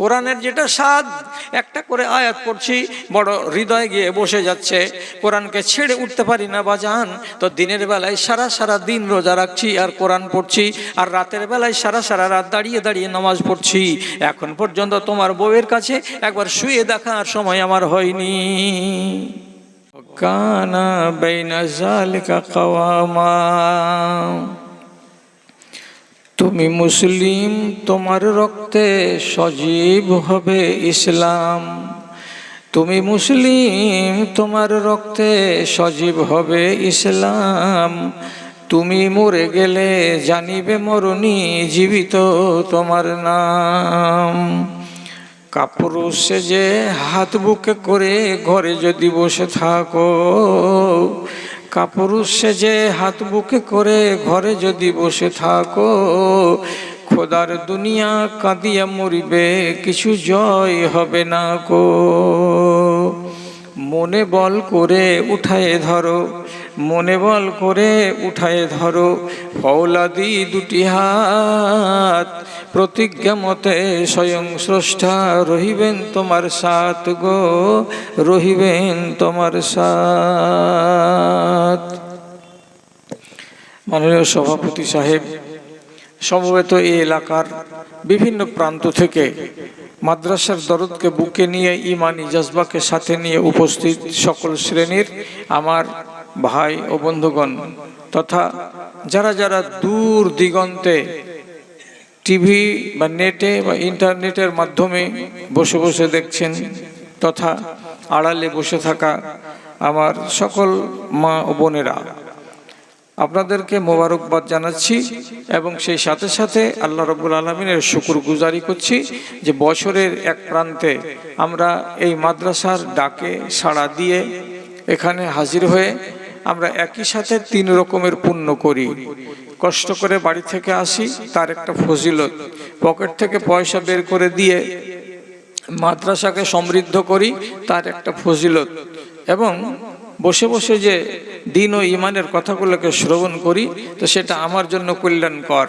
কোরআনের যেটা স্বাদ, একটা করে আয়াত পড়ছি, বড় হৃদয়ে গিয়ে বসে যাচ্ছে। কোরআনকে ছেড়ে উঠতে পারি না বাজান তো দিনের বেলায় সারা সারা দিন রোজা রাখছি আর কোরআন পড়ছি, আর রাতের বেলায় সারা সারা রাত দাঁড়িয়ে দাঁড়িয়ে নামাজ পড়ছি। এখন পর্যন্ত তোমার বউয়ের কাছে একবার শুয়ে দেখার সময় আমার হয়নি। কানা বেইনা জালিকা কাওয়ামা। তুমি মুসলিম, তোমার রক্তে সজীব হবে ইসলাম। তুমি মুসলিম, তোমার রক্তে সজীব হবে ইসলাম। তুমি মরে গেলে জানিবে মরণী জীবিত তোমার নাম। কাপড় সেজে হাত বুকে করে ঘরে যদি বসে থাকো কাপড় সেজে হাত বুকে করে ঘরে যদি বসে থাকো, খোদার দুনিয়া কাঁদিয়া মরিবে, কিছু জয় হবে না কো মনে বল করে উঠায় ধরো মনে বল করে উঠায় ধরো, ফৌলাদি দুটি হাত। প্রতিজ্ঞা মতে স্বয়ং স্রষ্টা রহিবেন তোমার সাথ গো, রহিবেন তোমার সাথ। মাননীয় সভাপতি সাহেব, সমবেত এই এলাকার বিভিন্ন প্রান্ত থেকে মাদ্রাসার দরদকে বুকে নিয়ে ইমানি জজবাকে সাথে নিয়ে উপস্থিত সকল শ্রেণির আমার ভাই ও বন্ধুগণ, তথা যারা যারা দূর দিগন্তে টিভি বা নেটে বা ইন্টারনেটের মাধ্যমে বসে বসে দেখছেন, তথা আড়ালে বসে থাকা আমার সকল মা ও বোনেরা, আপনাদেরকে মোবারকবাদ জানাচ্ছি এবং সেই সাথে সাথে আল্লাহ রব্বুল আলমিনের শুকুর গুজারি করছি যে বছরের এক প্রান্তে আমরা এই মাদ্রাসার ডাকে সাড়া দিয়ে এখানে হাজির হয়ে আমরা একই সাথে তিন রকমের পুণ্য করি। কষ্ট করে বাড়ি থেকে আসি, তার একটা ফজিলত। পকেট থেকে পয়সা বের করে দিয়ে মাদ্রাসাকে সমৃদ্ধ করি, তার একটা ফজিলত। এবং বসে বসে যে দিন ও ইমানের কথাগুলোকে শ্রবণ করি, তো সেটা আমার জন্য কল্যাণকর।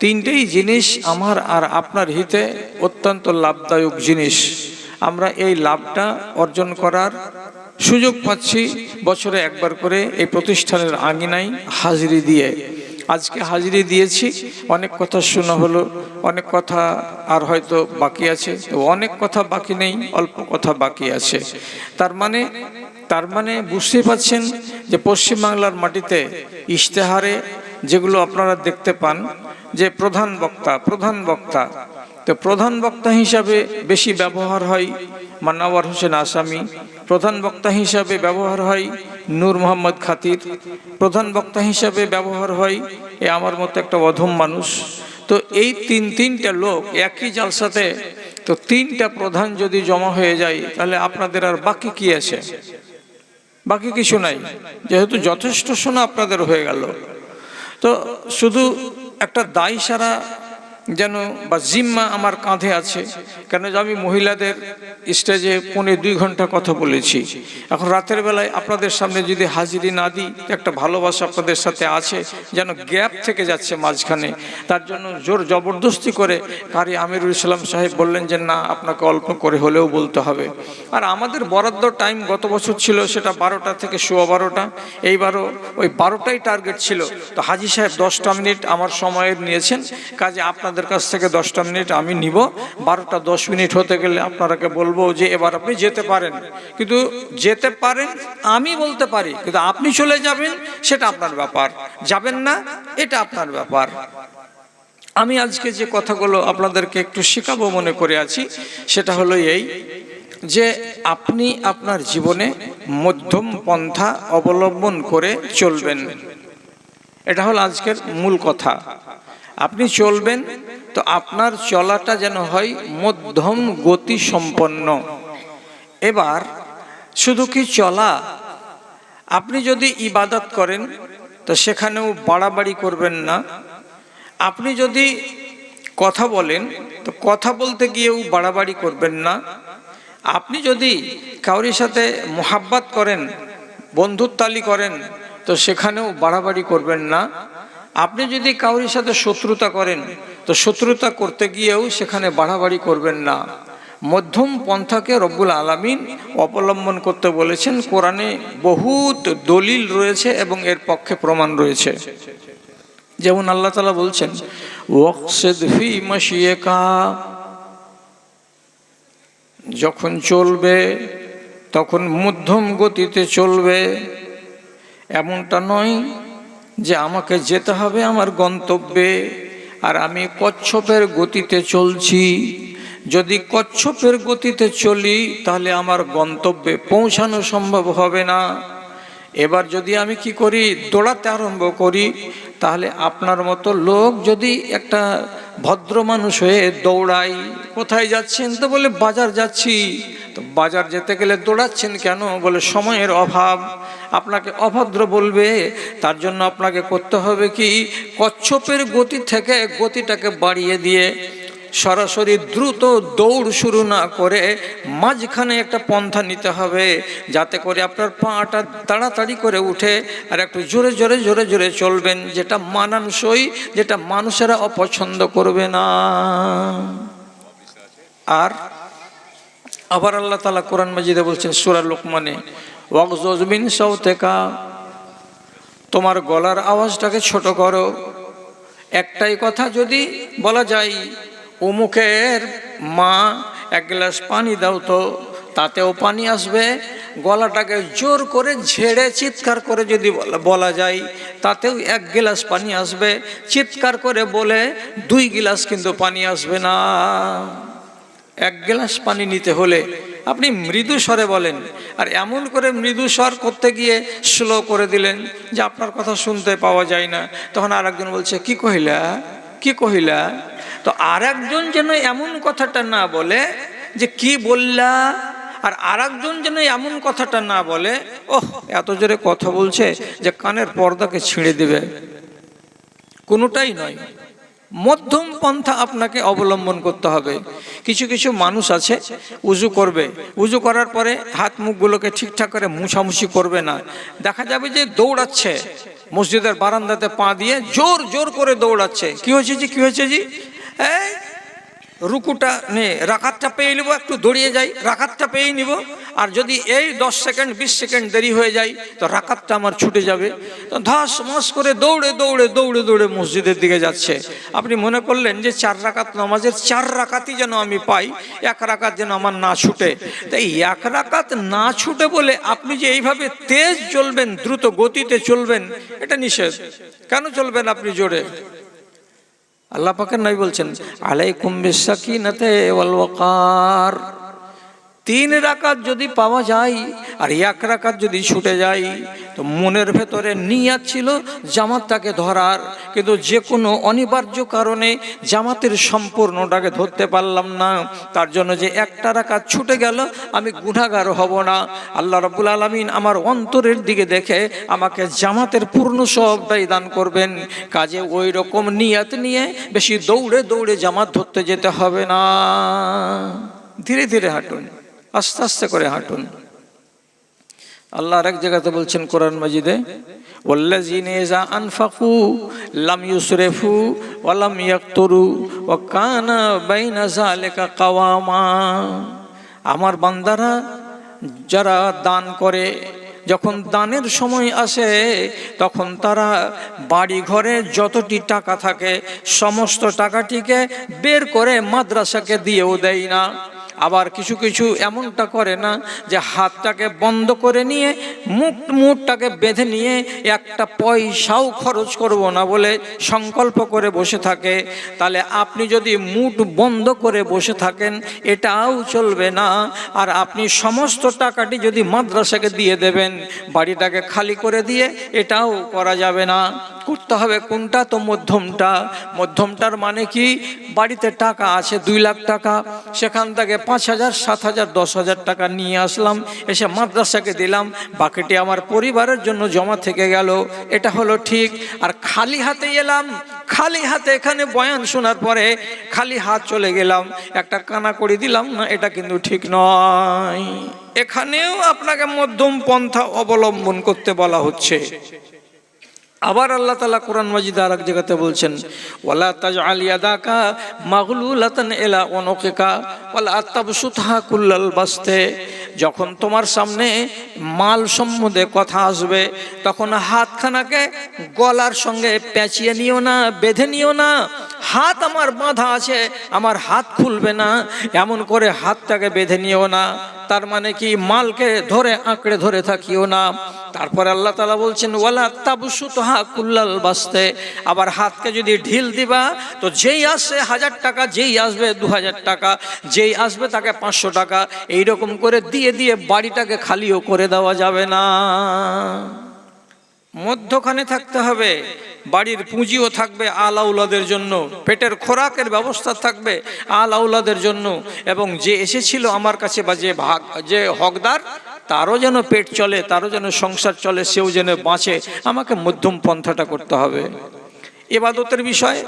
তিনটেই জিনিস আমার আর আপনার হিতে অত্যন্ত লাভদায়ক জিনিস। আমরা এই লাভটা অর্জন করার সুযোগ পাচ্ছি বছরে একবার করে এই প্রতিষ্ঠানের আঙিনায় হাজিরি দিয়ে। আজকে হাজিরি দিয়েছি, অনেক কথা শোনা হলো, অনেক কথা আর হয়তো বাকি আছে অনেক কথা বাকি নেই, অল্প কথা বাকি আছে। তার মানে তার মানে বুঝতে পাচ্ছেন যে পশ্চিমবাংলার মাটিতে ইশতেহারে যেগুলো আপনারা দেখতে পান, যে প্রধান বক্তা প্রধান বক্তা, তো প্রধান বক্তা হিসাবে বেশি ব্যবহার হয় মান্নাওয়ার হোসেন আসামি প্রধান বক্তা হিসাবে ব্যবহার হয় নূর মোহাম্মদ খাতির। প্রধান বক্তা হিসাবে ব্যবহার হয় এ আমার মতো একটা অধম মানুষ। তো এই তিন, তিনটা লোক একই জালসাতে, তো তিনটা প্রধান যদি জমা হয়ে যায়, তাহলে আপনাদের আর বাকি কি আছে? বাকি কিছু নাই, যেহেতু যথেষ্ট শোনা আপনাদের হয়ে গেল। তো শুধু একটা দায় সারা যেন বা জিম্মা আমার কাঁধে আছে। কেন আমি মহিলাদের স্টেজে পৌনে দুই ঘণ্টা কথা বলেছি। এখন রাতের বেলায় আপনাদের সামনে যদি হাজিরি না দিই, একটা ভালোবাসা আপনাদের সাথে আছে, যেন গ্যাপ থেকে যাচ্ছে মাঝখানে। তার জন্য জোর জবরদস্তি করে কারি আমিরুল ইসলাম সাহেব বললেন যে, না, আপনাকে অল্প করে হলেও বলতে হবে। আর আমাদের বরাদ্দ টাইম গত বছর ছিল সেটা বারোটা থেকে সোয়া বারোটা। এইবারও ওই বারোটাই টার্গেট ছিল। তো হাজি সাহেব দশটা মিনিট আমার সময়ের নিয়েছেন। কাজে আপনাদের কাছ থেকে দশটা মিনিট আমি নিব। বারোটা দশ মিনিট হতে গেলে আপনারাকে বলব যে এবার আপনি যেতে পারেন। কিন্তু যেতে পারেন, আমি বলতে পারি, কিন্তু আপনি চলে যাবেন, সেটা আপনার ব্যাপার। যাবেন না, এটা আপনার ব্যাপার। আমি আজকে যে কথাগুলো আপনাদেরকে একটু শেখাবো মনে করে আছি, সেটা হলো এই যে আপনি আপনার জীবনে মধ্যম পন্থা অবলম্বন করে চলবেন। এটা হলো আজকের মূল কথা। আপনি চলবেন, তো আপনার চলাটা যেন হয় মধ্যম গতি সম্পন্ন। এবার, শুধু কি চলা? আপনি যদি ইবাদত করেন, তো সেখানেও বাড়াবাড়ি করবেন না। আপনি যদি কথা বলেন, তো কথা বলতে গিয়েও বাড়াবাড়ি করবেন না। আপনি যদি কাউরির সাথে মোহাব্বাত করেন বন্ধুত্বালি করেন, তো সেখানেও বাড়াবাড়ি করবেন না। আপনি যদি কাউরির সাথে শত্রুতা করেন, তো শত্রুতা করতে গিয়েও সেখানে বাড়াবাড়ি করবেন না। মধ্যম পন্থাকে রব্বুল আলামিন অবলম্বন করতে বলেছেন। কোরআনে বহুত দলিল রয়েছে এবং এর পক্ষে প্রমাণ রয়েছে। যেমন আল্লাহ তালা বলছেন যখন চলবে, তখন মধ্যম গতিতে চলবে। এমনটা নয় যে আমাকে যেতে হবে আমার গন্তব্যে, আর আমি কচ্ছপের গতিতে চলছি। যদি কচ্ছপের গতিতে চলি, তাহলে আমার গন্তব্যে পৌঁছানো সম্ভব হবে না। এবার যদি আমি কি করি, দৌড়াতে আরম্ভ করি, তাহলে আপনার মতো লোক যদি একটা ভদ্র মানুষ হয়ে দৌড়াই, কোথায় যাচ্ছেন? তো বলে বাজার যাচ্ছি। তো বাজার যেতে গেলে দৌড়াচ্ছেন কেন? বলে সময়ের অভাব। আপনাকে অভদ্র বলবে, তার জন্য আপনাকে করতে হবে কি? কচ্ছপের গতি থেকে গতিটাকে বাড়িয়ে দিয়ে সরাসরি দ্রুত দৌড় শুরু না করে মাঝখানে একটা পন্থা নিতে হবে, যাতে করে আপনার পাটা তাড়াতাড়ি করে উঠে আর একটু জোরে জোরে জোরে জোরে চলবেন, যেটা মানানসই, যেটা মানুষেরা অপছন্দ করবে না। আর আবার আল্লাহ তালা কোরআন মাজিদে বলছেন, সুরা লোকমানে ওয়াকজমিন সৌতেকা তোমার গলার আওয়াজটাকে ছোট করো। একটাই কথা যদি বলা যায় অমুকের মা এক গ্লাস পানি দাও তো, তাতেও পানি আসবে। গলাটাকে জোর করে ঝেড়ে চিৎকার করে যদি বলা- বলা যায়, তাতেও এক গ্লাস পানি আসবে। চিৎকার করে বলে, দুই গ্লাস কিন্তু পানি আসবে না। এক গ্লাস পানি নিতে হলে আপনি মৃদু স্বরে বলেন, আর এমন করে মৃদু স্বর করতে গিয়ে স্লো করে দিলেন যে আপনার কথা শুনতে পাওয়া যায় না। তখন আর একজন বলছে, কি কহিলা? কি কহিলা? তো আর একজন যেন এমন কথাটা না বলে যে, কি বললা? আর আর একজন যেন এমন কথাটা না বলে, ওহ, এত জোরে কথা বলছে যে কানের পর্দাকে ছিঁড়ে দেবে। কোনোটাই নয়। মধ্যম পন্থা আপনাকে অবলম্বন করতে হবে। কিছু কিছু মানুষ আছে, উজু করবে। উজু করার পরে হাত মুখগুলোকে ঠিকঠাক করে মুছামুছি করবে না। দেখা যাবে যে দৌড়াচ্ছে। মসজিদের বারান্দাতে পা দিয়ে জোর জোর করে দৌড়াচ্ছে। কি হয়েছে জি? কি হয়েছে জি? এই রুকুটা নে রাকাতটা পেয়ে নিব, একটু দৌড়িয়ে যাই রাকাতটা পেয়ে নিব। আর যদি এই দশ সেকেন্ড, বিশ সেকেন্ড দেরি হয়ে যায়, তো রাকাতটা আমার ছুটে যাবে। তো ধাস, মাস করে দৌড়ে দৌড়ে দৌড়ে দৌড়ে মসজিদের দিকে যাচ্ছে। আপনি মনে করলেন যে চার রাকাত নামাজের চার রাকাতই যেন আমি পাই, এক রাকাত যেন আমার না ছুটে। তাই এক রাকাত না ছুটে বলে আপনি যে এইভাবে তেজ চলবেন দ্রুত গতিতে চলবেন, এটা নিষেধ। কেন চলবেন আপনি জোরে? আল্লাহ পাকের নাই বলছেন আলাইকুম নাতে ওয়াল ওয়াকার তিন রাকাত যদি পাওয়া যায় আর এক রাকাত যদি ছুটে যায়, তো মনের ভেতরে নিয়াত ছিল জামাতটাকে ধরার। কিন্তু যে কোনো অনিবার্য কারণে জামাতের সম্পূর্ণটাকে ধরতে পারলাম না। তার জন্য যে একটা রাকাত ছুটে গেল, আমি গুণাগার হব না। আল্লাহ রবুল আলমিন আমার অন্তরের দিকে দেখে আমাকে জামাতের পূর্ণ সবটাই দান করবেন। কাজে ওই রকম নিয়াত নিয়ে বেশি দৌড়ে দৌড়ে জামাত ধরতে যেতে হবে না। ধীরে ধীরে হাঁটুন। আস্তে আস্তে করে হাঁটুন। আল্লাহ আরেক জায়গাতে বলছেন কোরআন মাজিদে আনফাকু লাম কাওয়ামা। আমার বান্দারা যারা দান করে, যখন দানের সময় আসে, তখন তারা বাড়ি ঘরে যতটি টাকা থাকে, সমস্ত টাকাটিকে বের করে মাদ্রাসাকে দিয়েও দেয় না। আবার কিছু কিছু এমনটা করে না যে হাতটাকে বন্ধ করে নিয়ে, মুখ মুখটাকে বেঁধে নিয়ে একটা পয়সাও খরচ করব না বলে সংকল্প করে বসে থাকে। তাহলে আপনি যদি মুঠ বন্ধ করে বসে থাকেন, এটাও চলবে না। আর আপনি সমস্ত টাকাটি যদি মাদ্রাসাকে দিয়ে দেবেন, বাড়িটাকে খালি করে দিয়ে, এটাও করা যাবে না। করতে হবে কোনটা? তো মধ্যমটা। মধ্যমটার মানে কি? বাড়িতে টাকা আছে, দুই লাখ টাকা। সেখান থেকে পাঁচ হাজার, সাত হাজার, দশ হাজার টাকা নিয়ে আসলাম। এসে মাদ্রাসাকে দিলাম। বাকিটি আমার পরিবারের জন্য জমা থেকে গেল। এটা হলো ঠিক। আর খালি হাতে এলাম। খালি হাতে এখানে বয়ান শোনার পরে খালি হাত চলে গেলাম। একটা কানা করে দিলাম না, এটা কিন্তু ঠিক নয়। এখানেও আপনাকে মধ্যম পন্থা অবলম্বন করতে বলা হচ্ছে। আবার আল্লাহ তালা কোরআন মাজিদ আর এক জায়গাতে বলছেন, ওয়ালা তাজ আলিয়াদাকা মাগলুলাতান এলা অনকেকা ওয়ালা আত্তাবসুতহা কুল্লাল বাস্তে। যখন তোমার সামনে মাল সম্বন্ধে কথা আসবে, তখন হাতখানাকে গলার সঙ্গে পেঁচিয়ে নিও না, বেঁধে নিও না। হাত আমার বাঁধা আছে, আমার হাত খুলবে না, এমন করে হাতটাকে বেঁধে নিও না। তার মানে কি, মালকে ধরে আঁকড়ে ধরে থাকিও না। তারপরে আল্লাহ তালা বলছেন, ওয়ালা তাবুসু তোহা কুল্লাল বাস্তে। আবার হাতকে যদি ঢিল দিবা, তো যেই আসে হাজার টাকা, যেই আসবে দু হাজার টাকা, যেই আসবে তাকে পাঁচশো টাকা। এইরকম করে দিয়ে দিয়ে দিয়ে বাড়িটাকে খালিও করে দেওয়া যাবে না। মধ্যখানে থাকতে হবে, বাড়ির পুঁজিও থাকবে আল আউলাদের জন্য, পেটের খোরাকের ব্যবস্থা থাকবে আল আউলাদের জন্য, এবং যে এসেছিল আমার কাছে বা যে ভাগ, যে হকদার, তারও যেন পেট চলে, তারও যেন সংসার চলে, সেও যেন বাঁচে, আমাকে মধ্যম পন্থাটা করতে হবে। এবাদতের বিষয়ে,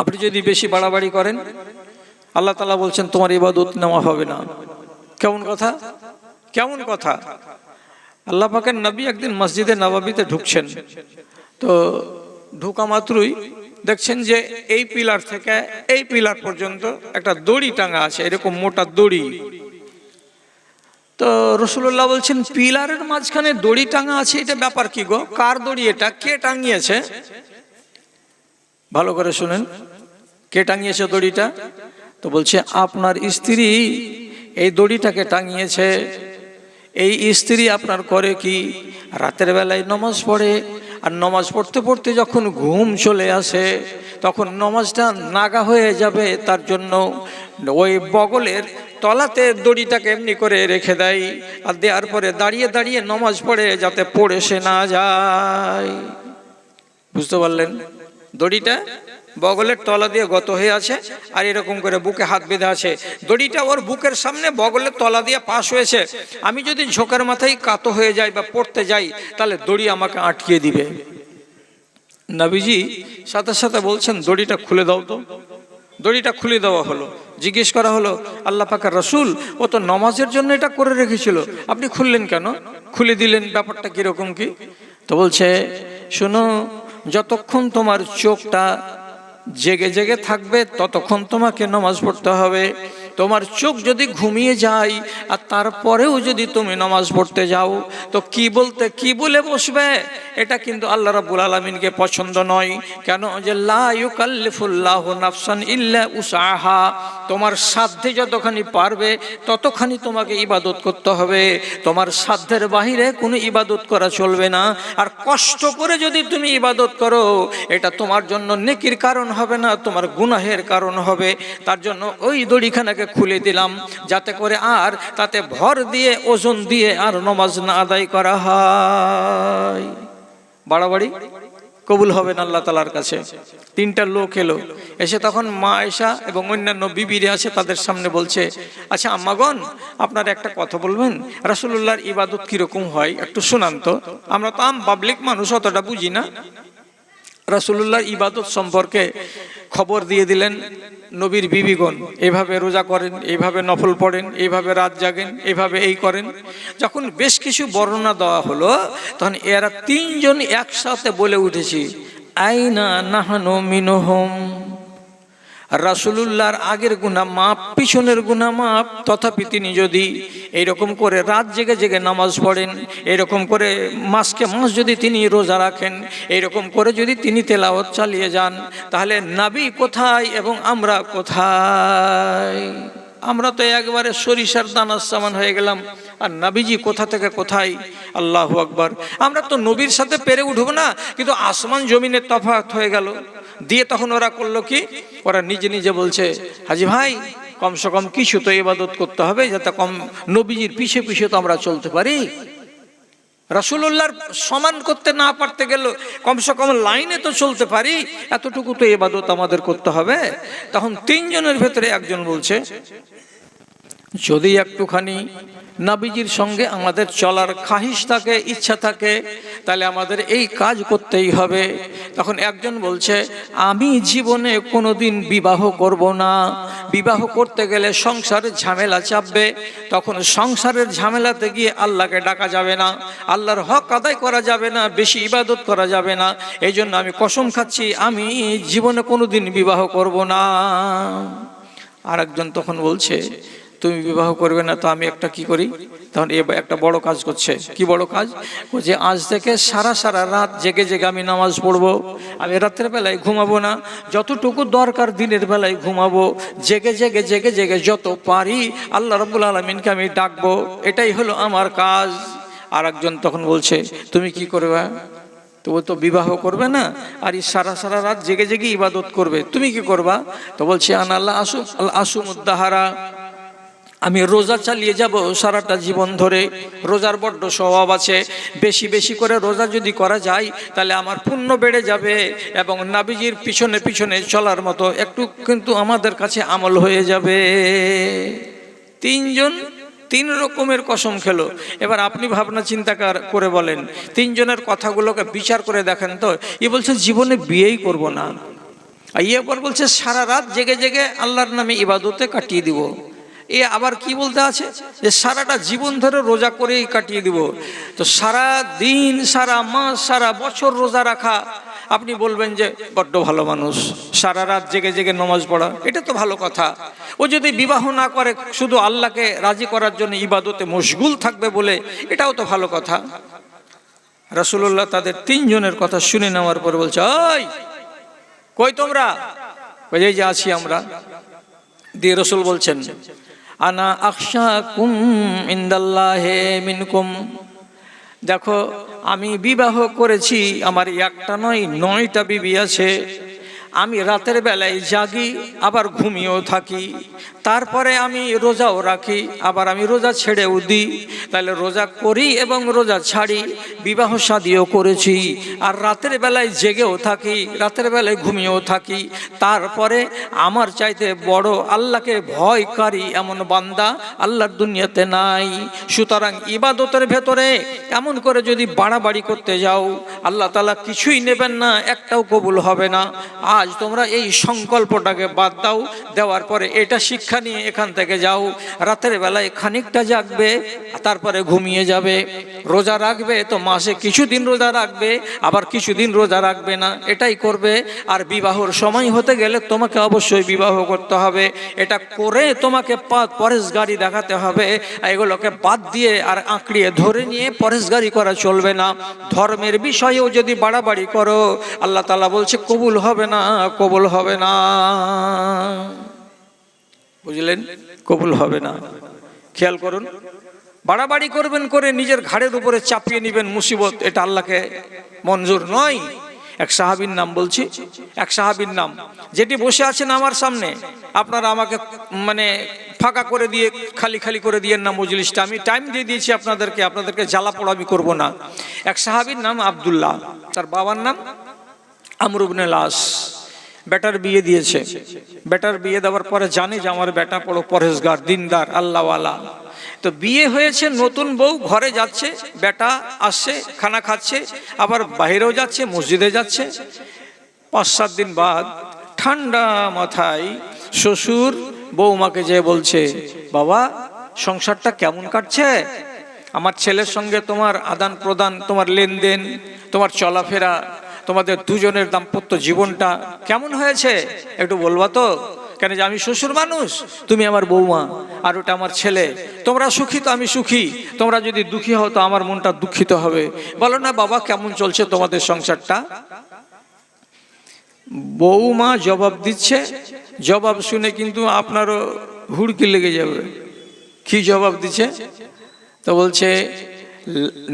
আপনি যদি বেশি বাড়াবাড়ি করেন, আল্লাহ তালা বলছেন, তোমার ইবাদত নেওয়া হবে না। কেমন কথা? কেমন কথা? আল্লাহ পাকের নবী একদিন মসজিদে নবাবিতে ঢুকছেন। তো ঢুকা মাত্রই দেখছেন যে এই পিলার থেকে এই পিলার পর্যন্ত একটা দড়ি টাঙা আছে, এরকম মোটা দড়ি। তো রসুল্লাহ বলছেন, পিলারের মাঝখানে দড়ি টাঙা আছে, এটা ব্যাপার কি গো? কার দড়ি এটা? কে টাঙিয়েছে? ভালো করে শুনেন। কে টাঙিয়েছে দড়িটা? তো বলছে, আপনার স্ত্রী এই দড়িটাকে টাঙিয়েছে। এই স্ত্রী আপনার করে কি? রাতের বেলায় নমাজ পড়ে। আর নমাজ পড়তে পড়তে যখন ঘুম চলে আসে, তখন নমাজটা নাগা হয়ে যাবে, তার জন্য ওই বগলের তলাতে দড়িটাকে এমনি করে রেখে দেয়। আর দেওয়ার পরে দাঁড়িয়ে দাঁড়িয়ে নমাজ পড়ে যাতে পড়ে সে না যায়। বুঝতে পারলেন দড়িটা? বগলের তলা দিয়ে গত হয়ে আছে, আর এরকম করে বুকে হাত বেঁধে আছে। দড়িটা ওর বুকের সামনে বগলের তলা দিয়ে পাশ হয়েছে। আমি যদি ঝোঁকের মাথায় কাতো হয়ে যাই বা পড়তে যাই, তাহলে দড়ি আমাকে আটকিয়ে দিবে। নাবিজি সাথে সাথে বলছেন, দড়িটা খুলে দাও তো। দড়িটা খুলে দেওয়া হলো। জিজ্ঞেস করা হলো, আল্লাহ পাকার রসুল, ও তো নমাজের জন্য এটা করে রেখেছিল। আপনি খুললেন কেন? খুলে দিলেন, ব্যাপারটা কীরকম কি? তো বলছে, শোনো, যতক্ষণ তোমার চোখটা জেগে জেগে থাকবে ততক্ষণ তোমাকে নমাজ পড়তে হবে। তোমার চোখ যদি ঘুমিয়ে যায় আর তারপরেও যদি তুমি নামাজ পড়তে যাও, তো কি বলতে, কি বলে বসবে? এটা কিন্তু আল্লাহ রাব্বুল আলমিনকে পছন্দ নয়। কেন? যে লা ইউকাল্লিফুল্লাহ নাফসান ইল্লা উসাহা তোমার সাধ্যে যতখানি পারবে, ততখানি তোমাকে ইবাদত করতে হবে। তোমার সাধ্যের বাহিরে কোনো ইবাদত করা চলবে না। আর কষ্ট করে যদি তুমি ইবাদত করো, এটা তোমার জন্য নেকির কারণ হবে না, তোমার গুনাহের কারণ হবে। তার জন্য ওই দড়িখানাকে খুলে দিলাম, যাতে করে আর তাতে ভর দিয়ে, ওজন দিয়ে আর নমাজ না আদায় করা হয়। বাড়াবাড়ি? কবুল হবে না আল্লাহ তালার কাছে। তিনটা লোক এলো। এসে তখন মা এসা এবং অন্যান্য বিবিরে আছে, তাদের সামনে বলছে আচ্ছা আম্মাগণ, আপনার একটা কথা বলবেন? রাসুল্লাহর ইবাদত কীরকম হয়? একটু শোনান তো। আমরা তো আম পাবলিক মানুষ, অতটা বুঝি না। রাসুল্লাহর ইবাদত সম্পর্কে খবর দিয়ে দিলেন, নবীর বিবিগণ, এভাবে রোজা করেন এইভাবে নফল পড়েন এইভাবে রাত জাগেন এইভাবে এই করেন। যখন বেশ কিছু বর্ণনা দেওয়া হলো, তখন এরা তিনজন একসাথে বলে উঠেছি, আইনা নাহানো মিনহম। রাসুলুল্লাহর আগের গুণা মাপ, পিছনের গুণা মাপ, তথাপি তিনি যদি এইরকম করে রাত জেগে জেগে নামাজ পড়েন, এরকম করে মাসকে মাস যদি তিনি রোজা রাখেন এইরকম করে যদি তিনি তেলাওয়াত চালিয়ে যান, তাহলে নাবি কোথায় এবং আমরা কোথায়? আমরা তো একবারে সরিষার দানার সামান হয়ে গেলাম, আর নাবিজি কোথা থেকে কোথায়? আল্লাহ আকবার। আমরা তো নবীর সাথে পেরে উঠবো না, কিন্তু আসমান জমিনের তফাৎ হয়ে গেল। দিয়ে তখন ওরা করল কি? ওরা নিজে নিজে বলছে, হাজি ভাই, কমসে কম কিছু তো ইবাদত করতে হবে, যাতে কম নবীজির পিছিয়ে পিছিয়ে তো আমরা চলতে পারি। রাসুল্লাহর সমান করতে না পারতে গেল, কমসে কম লাইনে তো চলতে পারি, এতটুকু তো এবাদত আমাদের করতে হবে। তখন তিনজনের ভেতরে একজন বলছে যদি একটুখানি নাবিজির সঙ্গে আমাদের চলার খাহিস থাকে, ইচ্ছা থাকে, তাহলে আমাদের এই কাজ করতেই হবে। তখন একজন বলছে, আমি জীবনে কোনোদিন বিবাহ করব না। বিবাহ করতে গেলে সংসারের ঝামেলা চাপবে। তখন সংসারের ঝামেলাতে গিয়ে আল্লাহকে ডাকা যাবে না। আল্লাহর হক আদায় করা যাবে না, বেশি ইবাদত করা যাবে না। এই জন্য আমি কসম খাচ্ছি, আমি জীবনে কোনোদিন বিবাহ করব না। আর একজন তখন বলছে তুমি বিবাহ করবে না, তো আমি একটা কি করি? তখন এ একটা বড় কাজ করছে। কি বড় কাজ? যে আজ থেকে সারা সারা রাত জেগে জেগে আমি নামাজ পড়ব। আমি রাতের বেলায় ঘুমাবো না। যতটুকু দরকার দিনের বেলায় ঘুমাবো, জেগে জেগে জেগে জেগে যত পারি আল্লাহ রব্বুল আলমিনকে আমি ডাকবো। এটাই হলো আমার কাজ। আর একজন তখন বলছে, তুমি কি করবে? তো ও তো বিবাহ করবে না, আর এই সারা সারা রাত জেগে জেগে ইবাদত করবে। তুমি কি করবা? তো বলছে, আন আল্লাহ আসু আল্লাহ আসু মুদ্দাহারা আমি রোজা চালিয়ে যাব সারাটা জীবন ধরে। রোজার বড্ড স্বভাব আছে। বেশি বেশি করে রোজা যদি করা যায়, তাহলে আমার পুণ্য বেড়ে যাবে এবং নাবিজির পিছনে পিছনে চলার মতো একটু কিন্তু আমাদের কাছে আমল হয়ে যাবে। তিনজন তিন রকমের কসম খেলো। এবার আপনি ভাবনা চিন্তা কার- বলেন। তিনজনের কথাগুলোকে বিচার করে দেখেন তো। এ বলছে, জীবনে বিয়েই করব না। আর ইয়ে বলছে, সারা রাত জেগে জেগে আল্লাহর নামে ইবাদতে কাটিয়ে দিব। এ আবার কি বলতে আছে? যে সারাটা জীবন ধরে রোজা করেই কাটিয়ে দিব। তো সারা দিন, সারা মাস, সারা বছর রোজা রাখা, আপনি বলবেন যে বড্ড ভালো মানুষ। সারা রাত জেগে জেগে নমাজ পড়া, এটা তো ভালো কথা। ও যদি বিবাহ না করে, শুধু আল্লাহকে রাজি করার জন্য ইবাদতে মশগুল থাকবে বলে, এটাও তো ভালো কথা। রাসূলুল্লাহ তাদের তিনজনের কথা শুনে নেওয়ার পর বলছে, ওই, কই তোমরা? এই যে আছি আমরা। দিয়ে রসুল বলছেন আনা আকশা কুম ইন্দাল্লাহে মিনকুম। দেখো, আমি বিবাহ করেছি, আমার একটা নয়, নয়টা বিবি আছে। আমি রাতের বেলায় জাগি, আবার ঘুমিয়েও থাকি। তারপরে আমি রোজাও রাখি, আবার আমি রোজা ছেড়েও দিই। তাহলে রোজা করি এবং রোজা ছাড়ি, বিবাহ শাদিও করেছি। আর রাতের বেলায় জেগেও থাকি, রাতের বেলায় ঘুমিয়েও থাকি। তারপরে আমার চাইতে বড় আল্লাহকে ভয়কারী এমন বান্দা আল্লাহর দুনিয়াতে নাই। সুতরাং ইবাদতের ভেতরে এমন করে যদি বাড়াবাড়ি করতে যাও, আল্লাহ তালা কিছুই নেবেন না, একটাও কবুল হবে না। আজ তোমরা এই সংকল্পটাকে বাদ দাও, দেওয়ার পরে এটা শিক্ষা নিয়ে এখান থেকে যাও। রাতের বেলায় খানিকটা জাগবে, তারপরে ঘুমিয়ে যাবে। রোজা রাখবে তো মাসে কিছুদিন রোজা রাখবে, আবার কিছুদিন রোজা রাখবে না। এটাই করবে। আর বিবাহর সময় হতে গেলে তোমাকে অবশ্যই বিবাহ করতে হবে। এটা করে তোমাকে পরেশ গাড়ি দেখাতে হবে। এগুলোকে বাদ দিয়ে আর আঁকড়িয়ে ধরে নিয়ে পরেশ গাড়ি করা চলবে না। ধর্মের বিষয়েও যদি বাড়াবাড়ি করো, আল্লাহ তালা বলছে, কবুল হবে না, কবুল হবে না। বুঝলেন? কবুল হবে না। খেয়াল করুন, বাড়াবাড়ি করবেন করে নিজের ঘাড়ের উপরে চাপিয়ে নেবেন মুসিবত, এটা আল্লাহকে মঞ্জুর নয়। এক সাহাবীর নাম বলছি, এক সাহাবীর নাম। যেটি বসে আছেন আমার সামনে, আপনারা আমাকে মানে ফাঁকা করে দিয়ে, খালি খালি করে দিয়ে না মজলিসটা। আমি টাইম দিয়ে দিয়েছি আপনাদেরকে আপনাদেরকে জ্বালা পোড়া আমি করব না। এক সাহাবীর নাম আব্দুল্লাহ, তার বাবার নাম আমরুবনে লাস বেটার বিয়ে দিয়েছে। বেটার বিয়ে দেওয়ার পরে জানে যে আমার বেটা বড় পরেশগার দিনদার, আল্লাহওয়ালা। তো বিয়ে হয়েছে, নতুন বউ, ঘরে যাচ্ছে, বেটা আসছে, খানা খাচ্ছে, আবার বাইরেও যাচ্ছে, মসজিদে যাচ্ছে। পাঁচ সাত দিন বাদ ঠান্ডা মাথায় শ্বশুর বৌমাকে যে বলছে, বাবা, সংসারটা কেমন কাটছে? আমার ছেলের সঙ্গে তোমার আদান প্রদান তোমার লেনদেন, তোমার চলাফেরা তোমাদের দুজনের দাম্পত্য জীবনটা কেমন হয়েছে? একটু বলবা তো? কেন যে আমি শ্বশুর মানুষ, তুমি আমার বৌমা, আর ওটা আমার ছেলে। তোমরা সুখী তো আমি সুখী। তোমরা যদি দুঃখী হও তো আমার মনটা দুঃখিত হবে। বলো না, বাবা, কেমন চলছে তোমাদের সংসারটা? বৌমা জবাব দিচ্ছে, জবাব শুনে কিন্তু আপনারও হুড়কি লেগে যাবে। কি জবাব দিচ্ছে? তো বলছে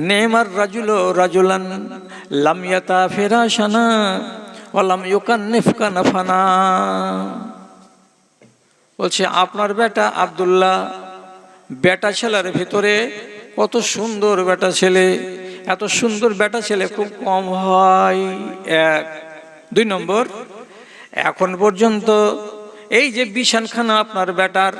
নেমার রাজুল রাজুলান লামিয়াতা ফেরাসানা ওয়ালাম ইউকান নিফকানা ফানা বলছে, আপনার বেটা আব্দুল্লাহ, বেটা ছেলের ভিতরে কত সুন্দর বেটা ছেলে, এত সুন্দর বেটা ছেলে খুব কম হয়। এক। দুই নম্বর, এখন পর্যন্ত এই যে বিছানখানা আপনার বেটার,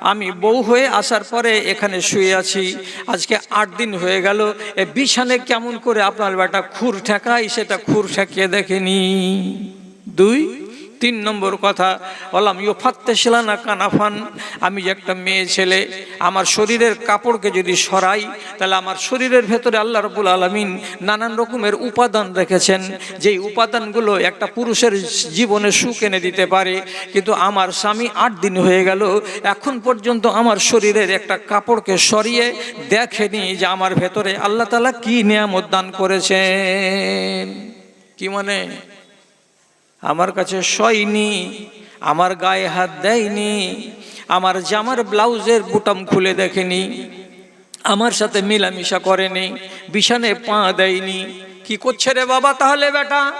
আমি বউ হয়ে আসার পরে এখানে শুয়ে আছি। আজকে আট দিন হয়ে গেল, এ বিছানে কেমন করে আপনার বেটা খুর ঠেকাই সেটা খুর ঠেকিয়ে দেখেনি। দুই তিন নম্বর কথা, বললাম ইউ ফাত্তে শিলানা কানাফান, আমি যে একটা মেয়ে ছেলে, আমার শরীরের কাপড়কে যদি সরাই, তাহলে আমার শরীরের ভেতরে আল্লাহ রবুল আলমিন নানান রকমের উপাদান রেখেছেন, যেই উপাদানগুলো একটা পুরুষের জীবনে সুখ এনে দিতে পারে, কিন্তু আমার স্বামী আট দিন হয়ে গেল, এখন পর্যন্ত আমার শরীরের একটা কাপড়কে সরিয়ে দেখেনি যে আমার ভেতরে আল্লাহ তালা কি নিয়ামত দান করেছেন। কি মানে? আমার কাছে সয়নি আমার গায়ে হাত দেয়নি, আমার জামার ব্লাউজের বুটাম খুলে দেখেনি, আমার সাথে মিলামিশা করেনি, বিছানে পা দেয়নি। কি করছে রে বাবা তাহলে বেটা?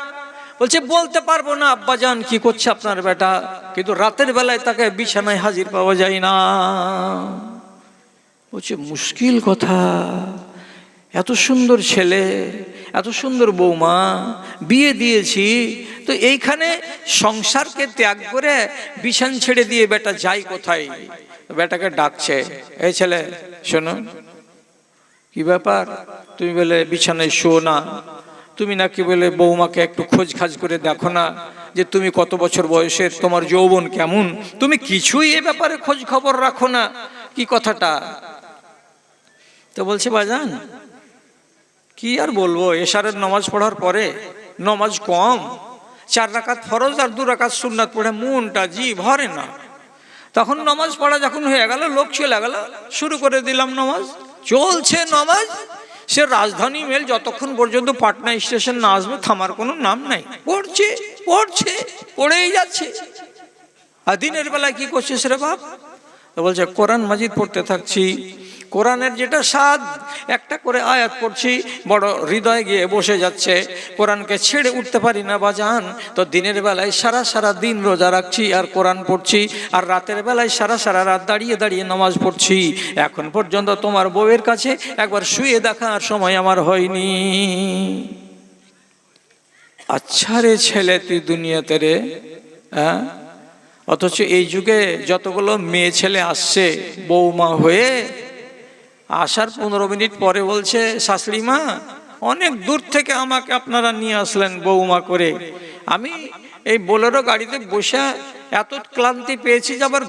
বলছে, বলতে পারব না, আব্বাজান, কি করছে আপনার বেটা? কিন্তু রাতের বেলায় তাকে বিছানায় হাজির পাওয়া যায় না। বলছে, মুশকিল কথা। এত সুন্দর ছেলে এত সুন্দর বৌমা, বিয়ে দিয়েছি, তো এইখানে সংসারকে ত্যাগ করে বিছান ছেড়ে দিয়ে বেটা যাই কোথায়? বেটাকে ডাকছে এই ছেলে, শোনো, কি ব্যাপার? তুমি বলে বিছানায় শো না। তুমি নাকি বলে বৌমাকে একটু খোঁজ খাজ করে দেখো না যে তুমি কত বছর বয়সের, তোমার যৌবন কেমন? তুমি কিছুই এ ব্যাপারে খোঁজ খবর রাখো না। কি কথাটা? তো বলছে, বাজান কি আর বলব? এশারের নমাজ পড়ার পরে নমাজ কম। চার রাকাত ফরজ আর দু রাকাত সুন্নাত পড়ে মনটা জি ভরে না। তখন নমাজ পড়া যখন হয়ে গেল, লোক চলে গেল, শুরু করে দিলাম নমাজ। চলছে নমাজ। সে রাজধানী মেল যতক্ষণ পর্যন্ত পাটনা স্টেশন না আসবে, থামার কোনো নাম নাই। পড়ছে পড়ছে, পড়েই যাচ্ছে। আর দিনের বেলায় কি করছিস রে বাপ? বলছে, কোরআন মাজিদ পড়তে থাকছি। কোরআনের যেটা স্বাদ, একটা করে আয়াত পড়ছি, বড় হৃদয়ে গিয়ে বসে যাচ্ছে। কোরআনকে ছেড়ে উঠতে পারি না বাজান তো দিনের বেলায় সারা সারা দিন রোজা রাখছি আর কোরআন পড়ছি, আর রাতের বেলায় সারা সারা রাত দাঁড়িয়ে দাঁড়িয়ে নামাজ পড়ছি। এখন পর্যন্ত তোমার বউয়ের কাছে একবার শুয়ে দেখার সময় আমার হয়নি। আচ্ছা রে ছেলে, তুই দুনিয়াতে রে হ্যাঁ? অথচ এই যুগে যতগুলো মেয়ে ছেলে আসছে বৌমা হয়ে আসার পনেরো মিনিট পরে বলছে শাশুড়ি মা অনেক দূর থেকে আমাকে আপনারা নিয়ে আসলেন বৌমা করে। আমি এই বোলেরো গাড়িতে বসে এত ক্লান্তি পেয়েছি যে আবার